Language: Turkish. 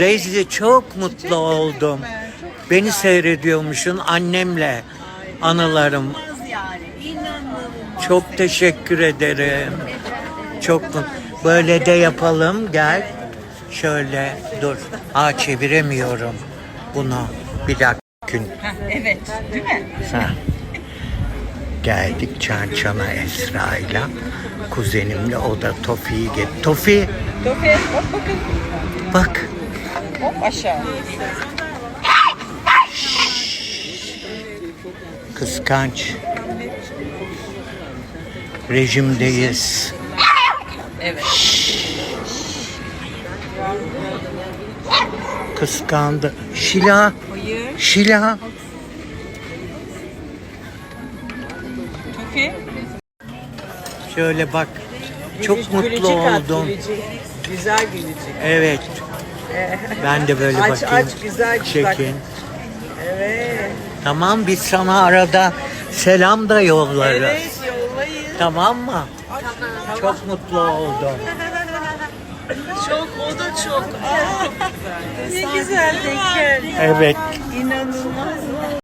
Reizi çok mutlu oldum. Beni seyrediyormuşsun annemle anılarım. Çok teşekkür ederim. Çok mutlu. Böyle de yapalım gel. Şöyle dur. Ha çeviremiyorum bunu. Bir dakika. Evet. Değil mi? Ha. Geldik Çançana Esra'yla. Kuzenimle o da Tofi'yi get. Tofi Tofi bak bakın. bak. Aşağı. Kıskanç. Rejimdeyiz. Evet. Kıskandı. Şila. Hayır. Şila. Şöyle bak. Çok mutlu Gülücük at, oldum. Güzel gülücük. Evet. Ben de böyle Aç, bakayım. aç, güzel, güzel. Çekin. Evet. Tamam biz sana arada selam da yollarız. Evet yollayın. Tamam mı? Çok mutlu oldum. Çok o da çok. Aa, ne güzel geldi. Evet. İnanılmaz.